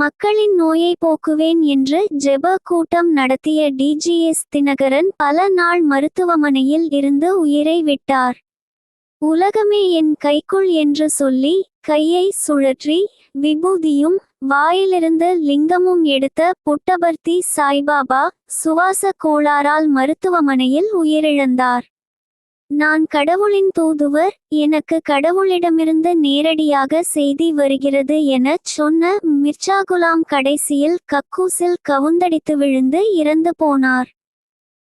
மக்களின் நோயை போக்குவேன் என்று ஜெப கூட்டம் நடத்திய டிஜிஎஸ் தினகரன் பல நாள் மருத்துவமனையில் இருந்து உயிரை விட்டார். உலகமே என் கைக்குள் என்று சொல்லி கையை சுழற்றி விபூதியும் வாயிலிருந்து லிங்கமும் எடுத்த புட்டபர்த்தி சாய்பாபா சுவாச கோளாறால் மருத்துவமனையில் உயிரிழந்தார். நான் கடவுளின் தூதுவர் எனக்கு கடவுளிடமிருந்து நேரடியாக செய்தி வருகிறது எனச் சொன்ன மிர்சா குலாம் கடைசியில் கக்கூசில் கவுந்தடித்து விழுந்து இறந்து போனார்.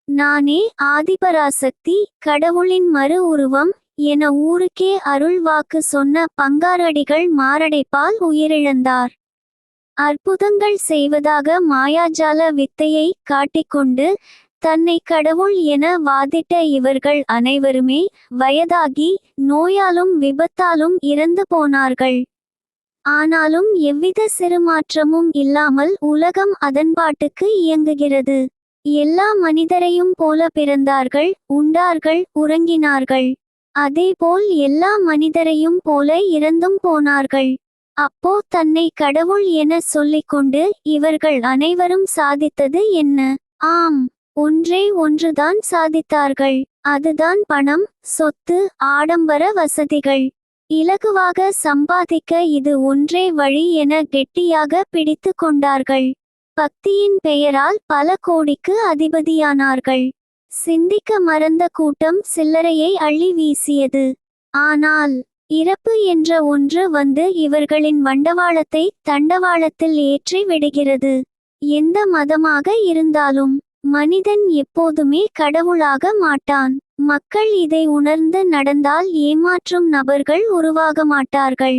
நானே ஆதிபராசக்தி கடவுளின் மறு உருவம் என ஊருக்கே அருள் வாக்கு சொன்ன பங்காரடிகள் மாரடைப்பால் உயிரிழந்தார். அற்புதங்கள் செய்வதாக மாயாஜால வித்தையை காட்டிக்கொண்டு தன்னை கடவுள் என வாதிட்ட இவர்கள் அனைவருமே வயதாகி நோயாலும் விபத்தாலும் இறந்து போனார்கள். ஆனாலும் எவ்வித சிறுமாற்றமும் இல்லாமல் உலகம் அதன்பாட்டுக்கு இயங்குகிறது. எல்லா மனிதரையும் போல பிறந்தார்கள் உண்டார்கள் உறங்கினார்கள். அதேபோல் எல்லா மனிதரையும் போல இறந்தும் போனார்கள். அப்போ தன்னை கடவுள் என சொல்லிக்கொண்டு இவர்கள் அனைவரும் சாதித்தது என்ன? ஆம். ஒன்றே ஒன்றுதான் சாதித்தார்கள். அதுதான் பணம் சொத்து ஆடம்பர வசதிகள். இலகுவாக சம்பாதிக்க இது ஒன்றே வழி என கெட்டியாக பிடித்து கொண்டார்கள். பக்தியின் பெயரால் பல கோடிக்கு அதிபதியானார்கள். சிந்திக்க மறந்த கூட்டம் சில்லறையை அள்ளி வீசியது. ஆனால் இறப்பு என்ற ஒன்று வந்து இவர்களின் வண்டவாளத்தை தண்டவாளத்தில் ஏற்றி விடுகிறது. எந்த மதமாக இருந்தாலும் மனிதன் எப்போதுமே கடவுளாக மாட்டான். மக்கள் இதை உணர்ந்து நடந்தால் ஏமாற்றும் நபர்கள் உருவாக மாட்டார்கள்.